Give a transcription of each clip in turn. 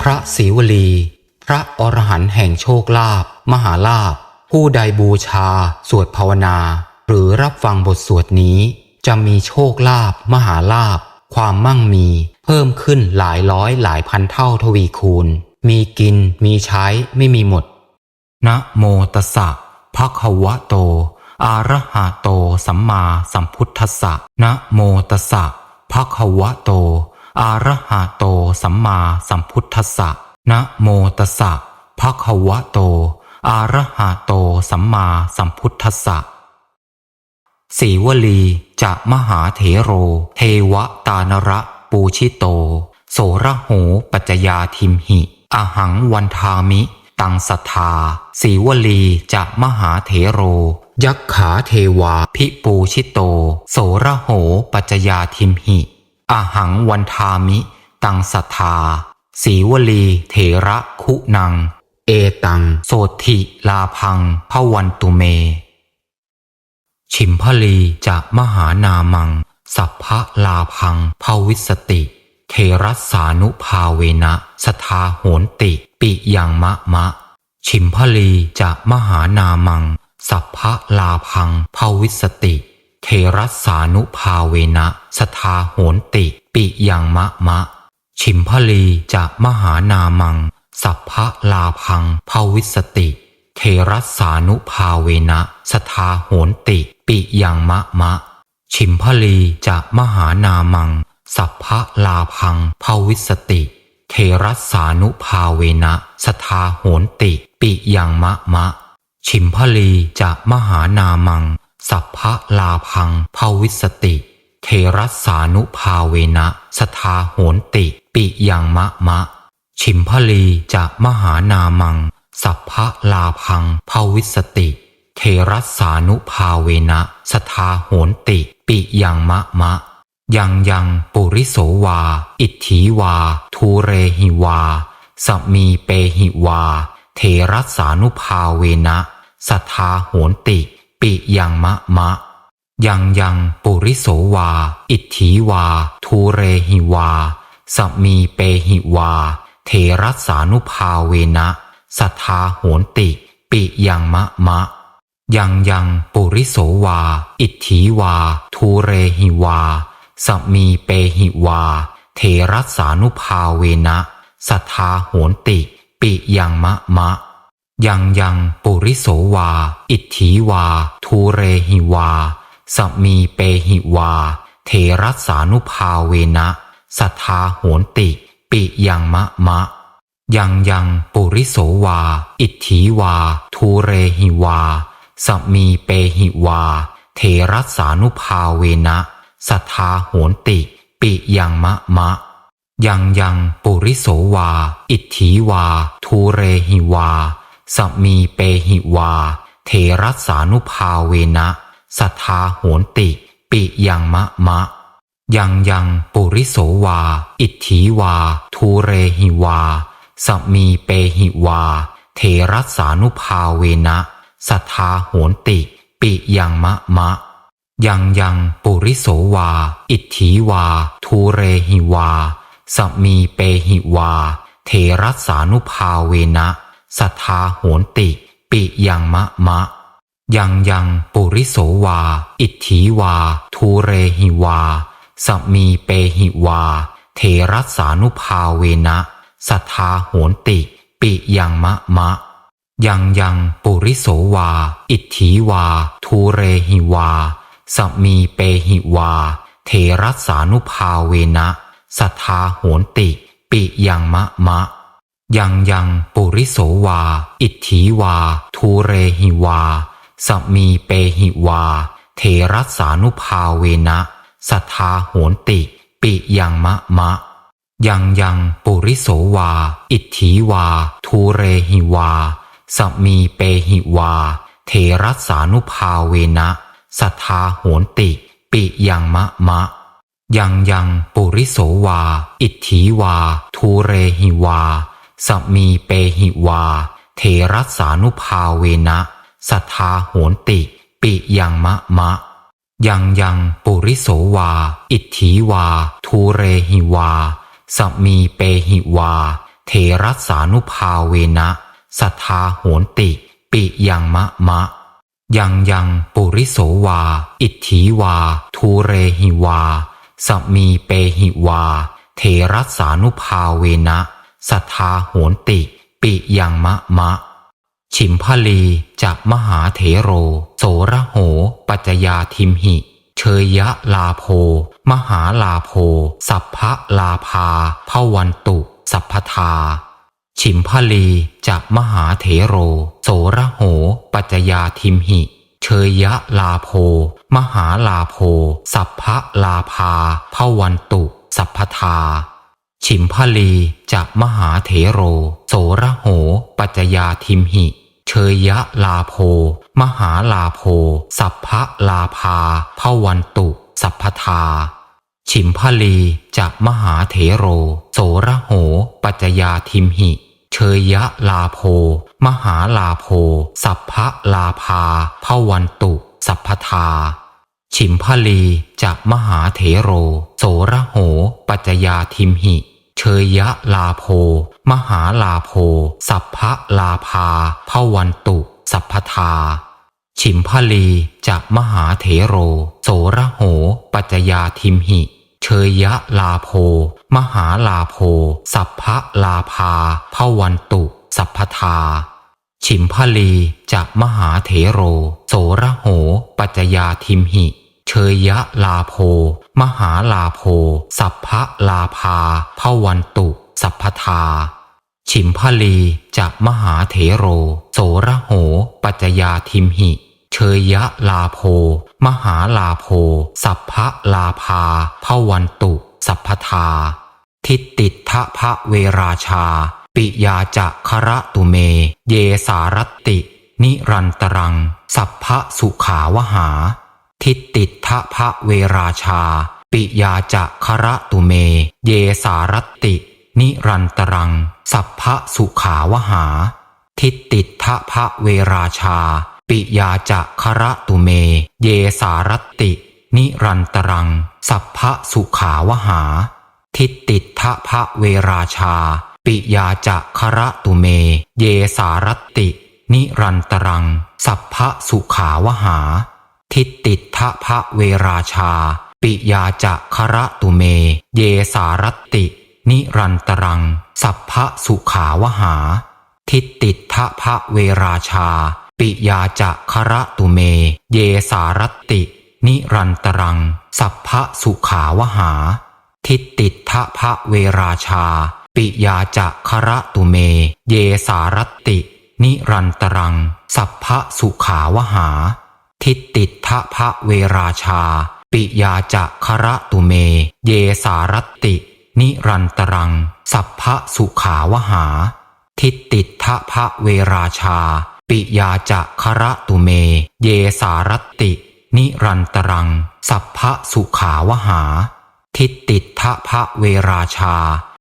พระศรีวลี พระอรหันต์แห่งโชคลาภมหาลาภผู้ใดบูชา สวดภาวนา หรือรับฟังบทสวดนี้ จะมีโชคลาภมหาลาภความมั่งมี เพิ่มขึ้นหลายร้อยหลายพันเท่าทวีคูณ มีกินมีใช้ไม่มีหมด นะโมตัสสะภะคะวะโต อะระหะโตสัมมาสัมพุทธัสสะนะโมตัสสะภะคะวะโต อะระหะโตสัมมาสัมพุทธัสสะนะโมตัสสะภะคะวะโตอะระหะโตสัมมาสัมพุทธัสสะสีวลีจะมหาเถโร เทวตานระปูชิโต โสระโหปัจจยาทิมหิ อหังวันทามิ ตังสัทธาสีวลีจะมหาเถโร ยักขาเทวา พิปูชิโต โสระโหปัจจยาทิมหิ อหังวันทามิ ตังสัทธา สีวลีเถระคุนัง เอตัง โสธิลาพังพวันตุเม ชิมพลีจากมหานามัง สัพพะลาพังภาวิสติ เทรัสานุภาเวนะสทาโหนติ ปิยังมะมะ ชิมพลีจากมหานามัง สัพพะลาพังภาวิสติ เทรัสสานุภาเวนะ สทาโหนติ ปิยังมะมะ ชิมพลีจากมหานามัง สัพพะลาพังภวิสติ เทรัสสานุภาเวนะ สทาโหนติ ปิยังมะมะ ชิมพลีจากมหานามัง สัพพะลาพังภวิสติ เทรัสสานุภาเวนะ สทาโหนติ ปิยังมะมะ ชิมพลีจากมหานามัง สัพพะลาพังภาวิสติ เทรัสานุภาเวนะ สทาโหนติ ปิยังมะมะ ชิมพลีจากมหานามัง สัพพะลาพังภาวิสติ เทรัสานุภาเวนะ สทาโหนติ ปิยังมะมะ ยังยังปุริโสวา อิทธีวา ทูเรหิวา สมีเปหิวา เทรัสสานุภาเวนะ สทาโหนติ ปิยังมะมะ ยังยังปุริโสวา อิทธีวา ทูเรหิวา สมีเปหิวา เทรัสานุภาเวนะสัทธาโหนติ ปิยังมะมะ ยังยังปุริโสวา อิทธีวา ทูเรหิวา สมีเปหิวา เทรัสานุภาเวนะสัทธาโหนติ ปิยังมะมะ ยังยังปุริโสวา อิทธีวา ทูเรหิวา สมีเปหิวา เทรัสานุภาเวนะสัทธาโหนติ ปิยังมะมะ ยังยังปุริโสวา อิทธีวา ทูเรหิวา สมีเปหิวา เทรัสานุภาเวนะสัทธาโหนติ ปิยังมะมะยังยังปุริโสวา อิทธีวา ทูเรหิวา สมีเปหิวา เทรัสานุภาเวนะสัทธาโหนติ ปิยังมะมะ ยังยังปุริโสวา อิทธีวา ทูเรหิวา สมีเปหิวา เทรัสานุภาเวนะสัทธาโหนติ ปิยังมะมะ ยังยังปุริโสวา อิทธีวา ทูเรหิวา สมีเปหิวา เทรัสสานุภาเวนะ สทธาโหนติ ปิยังมะมะ ยังยังปุริโสวา อิทธีวา ทูเรหิวา สมีเปหิวา เทรัสานุภาเวนะสทธาโหนติ ปิยังมะมะ ยังยังปุริโสวา อิทธีวา ทูเรหิวา สมีเปหิวา เทรัสานุภาเวนะสทธาโหนติ ปิยังมะมะ ยังยังปุริโสวา อิทธีวา ทูเรหิวา สมีเปหิวา เทรัสานุภาเวนะสทาโหนติ ปิยังมะมะ ยังยังปุริโสวา อิทธีวา ทูเรหิวา สมีเปหิวา เทรัสานุภาเวนะสทาโหนติ ปิยังมะมะยังยังปุริโสวา อิทธีวา ทูเรหิวา สมีเปหิวา เทรัสานุภาเวนะสทธาโหนติ ปิยังมะมะ ยังยังปุริโสวา อิทธีวา ทูเรหิวา สมีเปหิวา เทรัสานุภาเวนะสัทธาโหนติ ปิยังมะมะ ยังยังปุริโสวา อิทธีวา ทูเรหิวา สมีเปหิวา เทรัสานุภาเวนะ สัทธาโหนติ ปิยังมะมะ ฉิมพลีจากมหาเถโร โสระโห ปัจจยาทิมหิ เชยยะลาโพ มหาลาโพ สัพพะลาภาพวันตุ สัพพทา ฉิมพลีจากมหาเถโร โสระโห ปัจจยาทิมหิเชยยะลาโพ มหาลาโพ สัพพะลาภาพวันตุ สัพพทา ฉิมพลีจากมหาเถโร โสระโห ปัจจยาทิมหิ เชยยะลาโพ มหาลาโพ สัพพะลาภาพวันตุ สัพพทา ฉิมพลีจากมหาเถโร โสระโห ปัจจยาทิมหิ เชยยะลาโพ มหาลาโพ สัพพะลาภาพวันตุ สัพพทา ฉิมพลีจากมหาเถโร โสระโห ปัจจยาทิมหิ เชยยะลาโพ มหาลาโพ สัพพะลาภาพวันตุ สัพพทา ฉิมพลีจากมหาเถโร โสระโห ปัจจยาทิมหิ เชยยะลาโพ มหาลาโพ สัพพะลาภาพวันตุ สัพพทาฉิมพลีจากมหาเถโร โสระโห ปัจจยาทิมหิ เชยยะลาโพมหาลาโพสัพพะลาภาพวันตุ สัพพทา ฉิมพลีจากมหาเถโร โสระโห ปัจจยาทิมหิ เชยยะลาโพมหาลาโพสัพพะลาภาพวันตุ สัพพทา ทิตติทะพะเวราชา ปิยาจะคระตุเม เยสารตตินิรันตรัง สัพพะสุขาวหา ทิตติทะพะเวราชา ปิยาจะคระตุเม เยสารติ นิรันตรัง สัพพะสุขาวหา ทิตติทะพะเวราชา ปิยาจะคระตุเม เยสารติ นิรันตรัง สัพพะสุขาวหา ทิตติทะพะเวราชา ปิยาจะคระตุเม เยสารตตินิรันตรัง สัพพะสุขาวหา ทิติทะพะเวราชา ปิยาจะคระตุเม เยสารติ นิรันตรัง สัพพะสุขาวหา ทิติทะพะเวราชา ปิยาจะคระตุเม เยสารติ นิรันตรัง สัพพะสุขาวหา ทิติทะพะเวราชา ปิยาจะคระตุเม เยสารตตินิรันตรัง สัพพะสุขาวหา ทิติทะพะเวราชา ปิยาจะคระตุเม เยสารติ นิรันตรัง สัพพะสุขาวหา ทิติทะพะเวราชา ปิยาจะคระตุเม เยสารติ นิรันตรัง สัพพะสุขาวหา ทิติทะพะเวราชา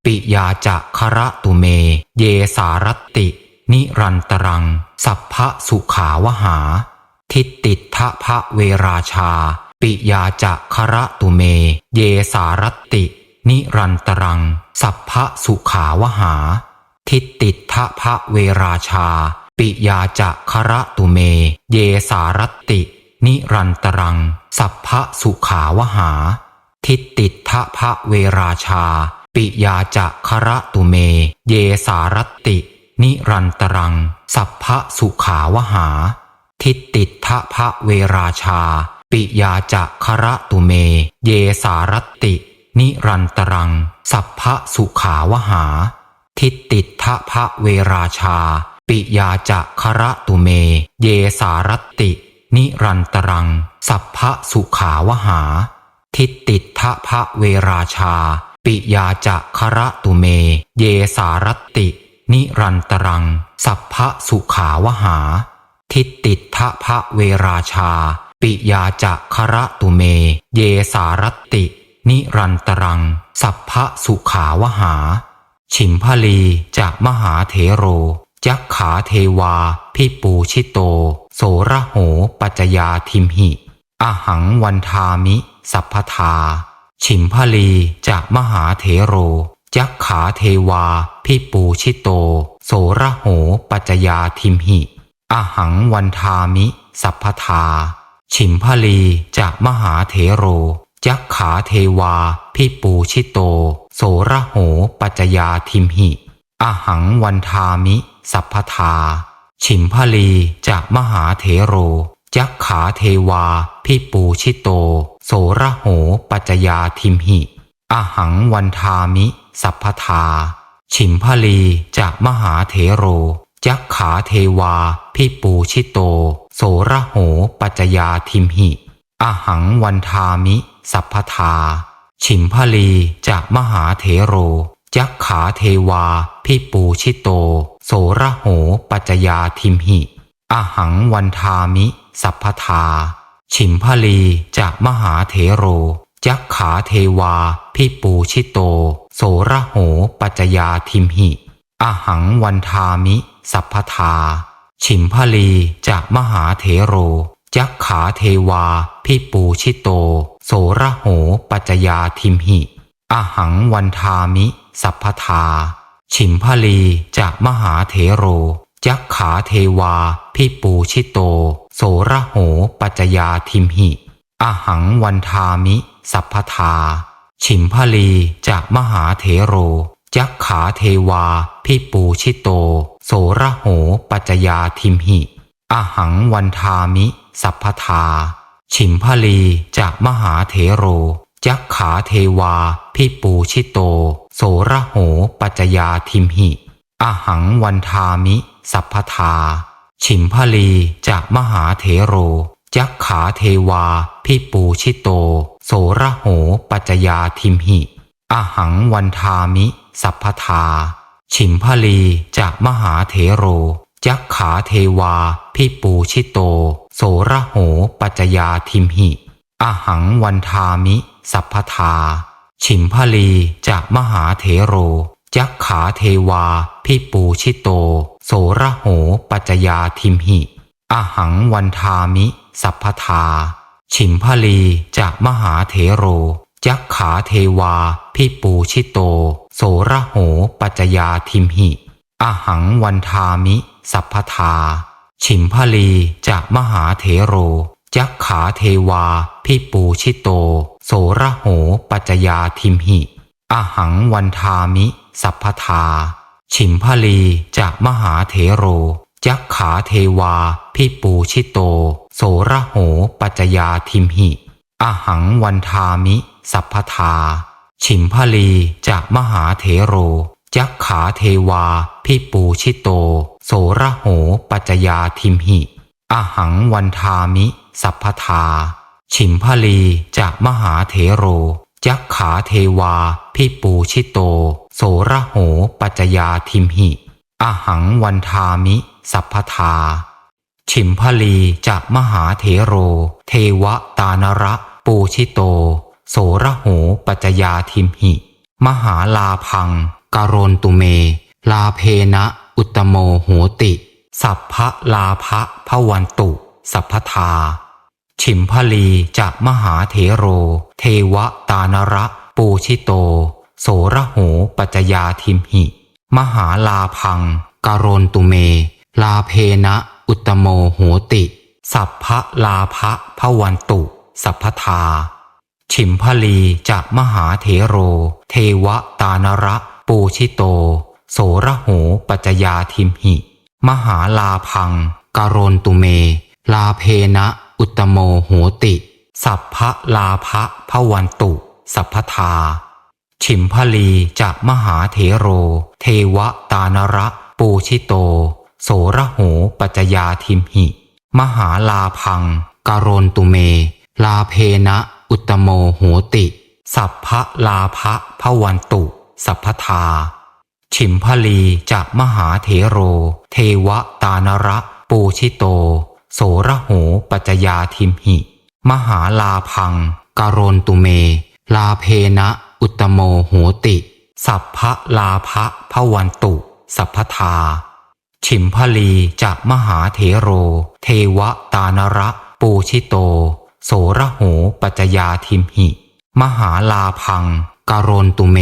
ปิยาจะคระตุเม เยสารตตินิรันตรัง สัพพะสุขาวหา ทิติทะพะเวราชา ปิยาจะคระตุเม เยสารติ นิรันตรัง สัพพะสุขาวหา ทิติทะพะเวราชา ปิยาจะคระตุเม เยสารติ นิรันตรัง สัพพะสุขาวหา ทิติทะพะเวราชา ปิยาจะคระตุเม เยสารตตินิรันตรัง สัพพะสุขาวหา ทิติทะพะเวราชา ปิยาจะคระตุเม เยสารติ นิรันตรัง สัพพะสุขาวหา ทิติทะพะเวราชา ปิยาจะคระตุเม เยสารติ นิรันตรัง สัพพะสุขาวหา ทิติทะพะเวราชา ปิยาจะคระตุเม เยสารตตินิรันตรัง สัพพะสุขาวหา ทิติทะพะเวราชา ปิยาจะคระตุเม เยสารติ นิรันตรัง สัพพะสุขาวหา ฉิมพลีจากมหาเถโรยักขาเทวา พิปูชิโต โสระโหปัจจยาทิมหิ อหังวันทามิ สัพพทา ฉิมพลีจากมหาเถโรยักขาเทวา พิปูชิโต โสระโหปัจจยาทิมหิ อหังวันทามิ สัพพทา ฉิมพลีจะมหาเถโรยักขาเทวา พิปูชิโต โสระโหปัจจยาทิมหิ อหังวันทามิ สัพพทา ฉิมพลีจะมหาเถโรยักขาเทวา พิปูชิโต โสระโหปัจจยาทิมหิ อหังวันทามิ สัพพทา ฉิมพลีจะมหาเถโรยักขาเทวา พิปูชิโต โสระโหปัจจยาทิมหิอหังวันทามิ สัพพทา ฉิมพลีจะมหาเถโรยักขาเทวา พิปูชิโต โสระโหปัจจยาทิมหิอหังวันทามิ สัพพทา ฉิมพลีจะมหาเถโรยักขาเทวา พิปูชิโต โสระโหปัจจยาทิมหิอหังวันทามิ สัพพทา ฉิมพลีจะมหาเถโรยักขาเทวา พิปูชิโต โสระโหปัจจยาทิมหิอหังวันทามิ สัพพทา ฉิมพลีจะมหาเถโรยักขาเทวา พิปูชิโต โสระโหปัจจยาทิมหิอหังวันทามิ สัพพทา ฉิมพลีจะมหาเถโรยักขาเทวา พิปูชิโต โสระโหปัจจยาทิมหิอหังวันทามิ สัพพทา ฉิมพลีจะมหาเถโรยักขาเทวา พิปูชิโต โสระโหปัจจยาทิมหิอหังวันทามิ สัพพทา ฉิมพลีจะมหาเถโรยักขาเทวา พิปูชิโต โสระโหปัจจยาทิมหิอหังวันทามิ สัพพทา ฉิมพลีจะมหาเถโร ยักขาเทวา พิปูชิโต โสระโหปัจจยาทิมหิอหังวันทามิ สัพพทา ฉิมพลีจะมหาเถโร ยักขาเทวา พิปูชิโต โสระโหปัจจยาทิมหิอหังวันทามิ สัพพทา ฉิมพลีจะมหาเถโร ยักขาเทวา พิปูชิโต โสระโหปัจจยาทิมหิอหังวันทามิ สัพพทา ฉิมพลีจะมหาเถโร ยักขาเทวา พิปูชิโต โสระโหปัจจยาทิมหิอหังวันทามิ สัพพทา ฉิมพลีจะมหาเถโร ยักขาเทวา พิปูชิโต โสระโหปัจจยาทิมหิ อหังวันทามิ สัพพทา ฉิมพลีจะมหาเถโรยักขาเทวา พิปูชิโต โสระโหปัจจยาทิมหิ อหังวันทามิ สัพพทา ฉิมพลีจะมหาเถโรยักขาเทวา พิปูชิโต โสระโหปัจจยาทิมหิ อหังวันทามิ สัพพทาฉิมพลีจะมหาเถโร เทวตานระ ปูชิโต โสระโหปัจยาทิมหิ มหาลาพังกโรนตุเม ลาเพนะอุตโมโหติ สัพพะลาภะพวันตุ สัพพทา ฉิมพลีจะมหาเถโร เทวตานระปูชิโต โสระโหปัจยาทิมหิ มหาลาพังกโรนตุเม ลาเพนะอุตโมโหติ สัพพะลาภะพวันตุ สัพพทา ฉิมพลีจะมหาเถโร เทวตานระปูชิโต โสระโหปัจจยาทิมหิ มหาลาพังกโรนตุเม ลาเพนะอุตโมโหติ สัพพะลาภะพวันตุ สัพพทา ฉิมพลีจะมหาเถโร เทวตานระปูชิโต โสระโหปัจจยาทิมหิ มหาลาพังกโรนตุเม ลาเพนะอุตโมโหติ สัพพะลาภะพวันตุ สัพพทา ฉิมพลีจะมหาเถโร เทวตานระปูชิโต โสระโหปัจจยาทิมหิ มหาลาพังกโรนตุเม ลาเพนะอุตโมโหติ สัพพะลาภะพวันตุ สัพพทา ฉิมพลีจะมหาเถโร เทวตานระปูชิโต โสระโหปัจจยาทิมหิ มหาลาพังกโรนตุเม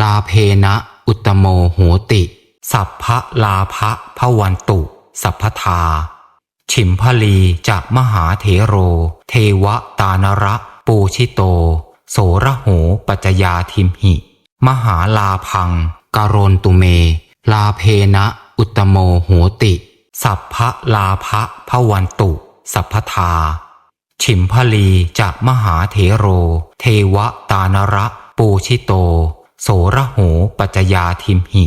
ลาเพนะอุตโมโหติ สัพพะลาภะพวันตุ สัพพทา ฉิมพลีจากมหาเถโร เทวตานระปูชิโต โสระโหปัจจยาทิมหิ มหาลาพังกโรนตุเม ลาเพนะอุตโมโหติ สัพพะลาภะพวันตุ สัพพทา ฉิมพลีจากมหาเถโร เทวตานระปูชิโต โสระโหปัจจยาทิมหิ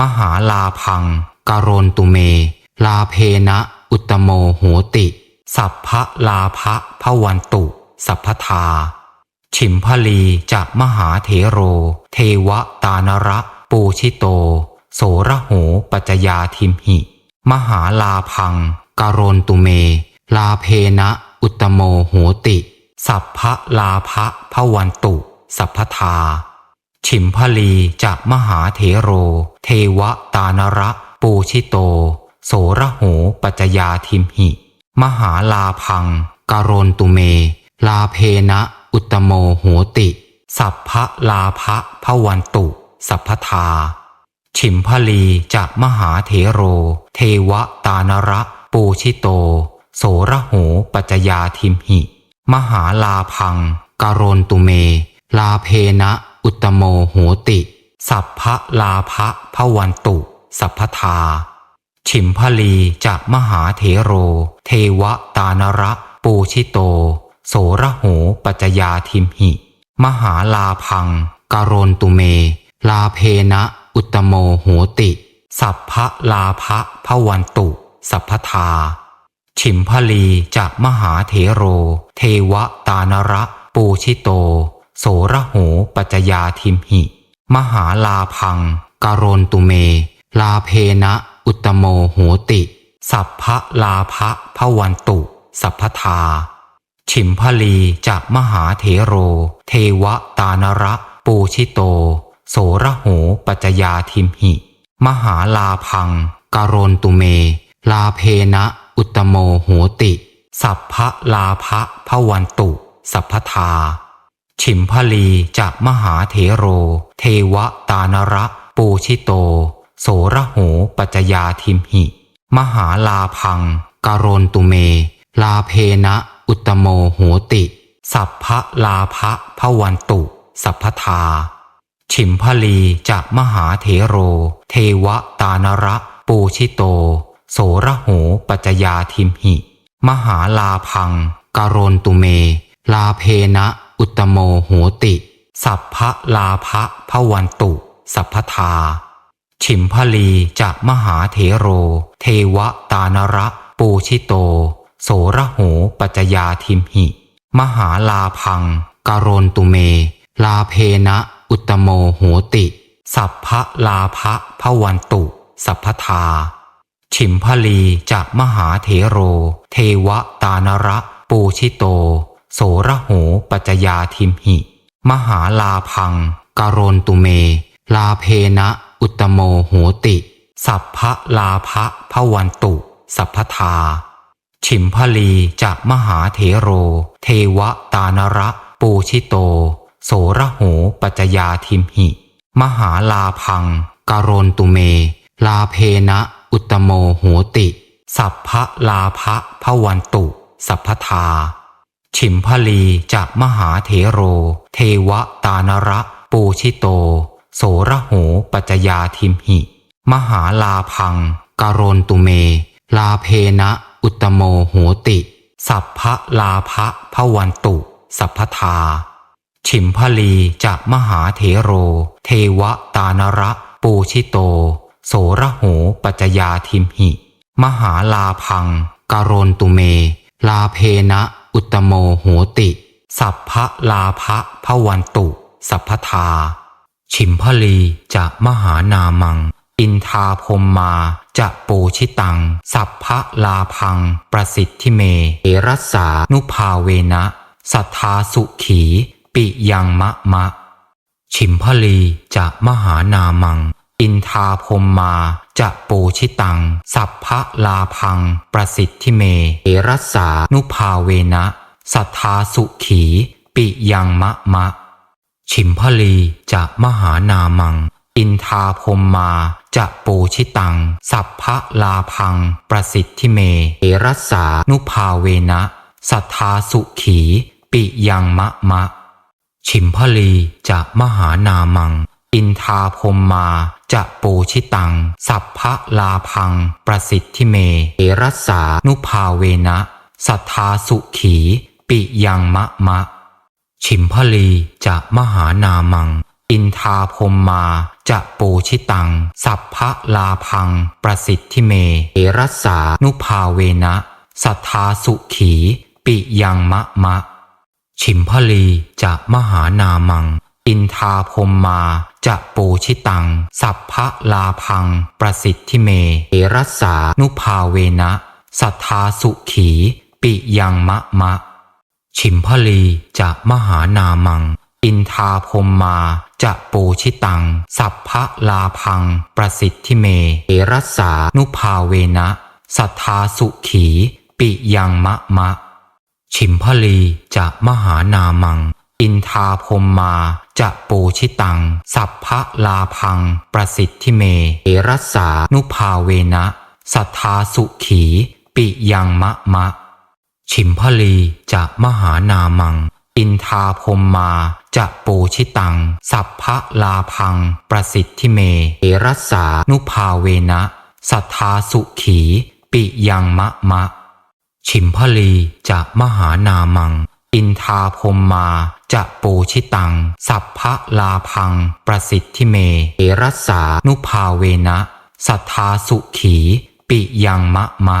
มหาลาพังกโรนตุเม ลาเพนะอุตโมโหติ สัพพะลาภะพวันตุ สัพพทา ฉิมพลีจากมหาเถโร เทวตานระปูชิโต โสระโหปัจจยาทิมหิ มหาลาพังกโรนตุเม ลาเพนะ อุตโมโหติ สัพพะลาภะพวันตุ สัพพทา ฉิมพลีจากมหาเถโร เทวตานระปูชิโต โสระโหปัจจยาทิมหิ มหาลาพังกโรนตุเม ลาเพนะอุตโมโหติ สัพพะลาภะพวันตุ สัพพทา ฉิมพลีจากมหาเถโร เทวตานระปูชิโต โสระโหปัจจยาทิมหิ มหาลาพังกโรนตุเม ลาเพนะอุตโมโหติ สัพพะลาภะพวันตุ สัพพทา ฉิมพลีจากมหาเถโร เทวตานระปูชิโต โสระโหปัจจยาทิมหิ มหาลาพังกโรนตุเม ลาเพนะอุตโมโหติ สัพพะลาภะพวันตุ สัพพทา ฉิมพลีจากมหาเถโร เทวตานระปูชิโต โสระโหปัจจยาทิมหิ มหาลาพังกโรนตุเม ลาเพนะอุตโมโหติ สัพพะลาภะพวันตุ สัพพทา ฉิมพลีจากมหาเถโร เทวตานระปูชิโต โสระโหปัจจยาทิมหิ มหาลาพังกโรนตุเม ลาเพนะ อุตโมโหติ สัพพะลาภะพวันตุ สัพพทา ฉิมพลีจากมหาเถโร เทวตานระปูชิโต โสระโหปัจจยาทิมหิ มหาลาพังกโรนตุเม ลาเพนะอุตโมโหติ สัพพะลาภะพวันตุ สัพพทา ฉิมพลีจากมหาเถโร เทวตานระปูชิโต โสระโหปัจจยาทิมหิ มหาลาพังกโรนตุเม ลาเพนะอุตโมโหติ สัพพะลาภะพวันตุ สัพพทา ฉิมพลีจากมหาเถโร เทวตานระปูชิโต โสระโหปัจจยาทิมหิ มหาลาพังกโรนตุเม ลาเพนะอุตโมโหติ สัพพะลาภะพวันตุ สัพพทา ฉิมพลีจากมหาเถโร เทวตานระปูชิโต โสระโหปัจจยาทิมหิ มหาลาพังกโรนตุเม ลาเพนะอุตโมโหติ สัพพะลาภะพวันตุ สัพพทา ฉิมพลีจากมหาเถโร เทวตานระปูชิโต โสระโหปัจจยาทิมหิ มหาลาพังกโรนตุเม ลาเพนะ อุตโมโหติ สัพพะลาภะพวันตุ สัพพทา ฉิมพลีจากมหาเถโร เทวตานระปูชิโต โสระโหปัจจยาทิมหิ มหาลาพังกโรนตุเม ลาเพนะอุตโมโหติ สัพพะลาภะพวันตุ สัพพทา ฉิมพลีจากมหาเถโร เทวตานระปูชิโต โสระโหปัจจยาทิมหิ มหาลาพังกโรนตุเม ลาเพนะอุตโมโหติ สัพพะลาภะพวันตุ สัพพทา ฉิมพลีจากมหานามัง อินทาพมมาจะปูชิตัง สัพพะลาพัง ประสิทธิเม เอรัสสานุภาเวนะสัทธาสุขี ปิยังมะมะ ฉิมพลีจากมหานามัง อินทาพมมาจะปูชิตัง สัพพะลาพัง ประสิทธิเมเอรัสสานุภาเวนะสัทธาสุขี ปิยังมะมะฉิมพลีจะมหานามัง อินทาพมมาจะปูชิตัง สัพพะลาพัง ประสิทธิเมเอรัสสานุภาเวนะสัทธาสุขี ปิยังมะมะฉิมพลีจะมหานามัง อินทาพมมาจะปูชิตัง สัพพะลาพัง ประสิทธิเม เอรัสสานุภาเวนะสัทธาสุขี ปิยังมะมะฉิมพลีจะมหานามัง อินทาพมมาจะปูชิตัง สัพพะลาพัง ประสิทธิเม เอรัสสานุภาเวนะสัทธาสุขี ปิยังมะมะฉิมพลีจะมหานามัง อินทาพมมา จะปูชิตัง สัพพะลาพัง ประสิทธิเมเอรัสสานุภาเวนะ สัทธาสุขี ปิยังมะมะฉิมพลีจะมหานามัง อินทาพมมา จะปูชิตัง สัพพะลาพัง ประสิทธิเมเอรัสสานุภาเวนะ สัทธาสุขี ปิยังมะมะฉิมพลีจะมหานามัง อินทาพมมาจะปูชิตัง สัพพะลาพัง ประสิทธิเมเอรัสสานุภาเวนะสัทธาสุขี ปิยังมะมะฉิมพลีจะมหานามัง อินทาพมมาจะปูชิตัง สัพพะลาพัง ประสิทธิเมเอรัสสานุภาเวนะสัทธาสุขี ปิยังมะมะฉิมพลีจะมหานามัง อินทาพมมาจะปูชิตัง สัพพะลาพัง ประสิทธิเมเอรัสสานุภาเวนะ สัทธาสุขี ปิยังมะมะ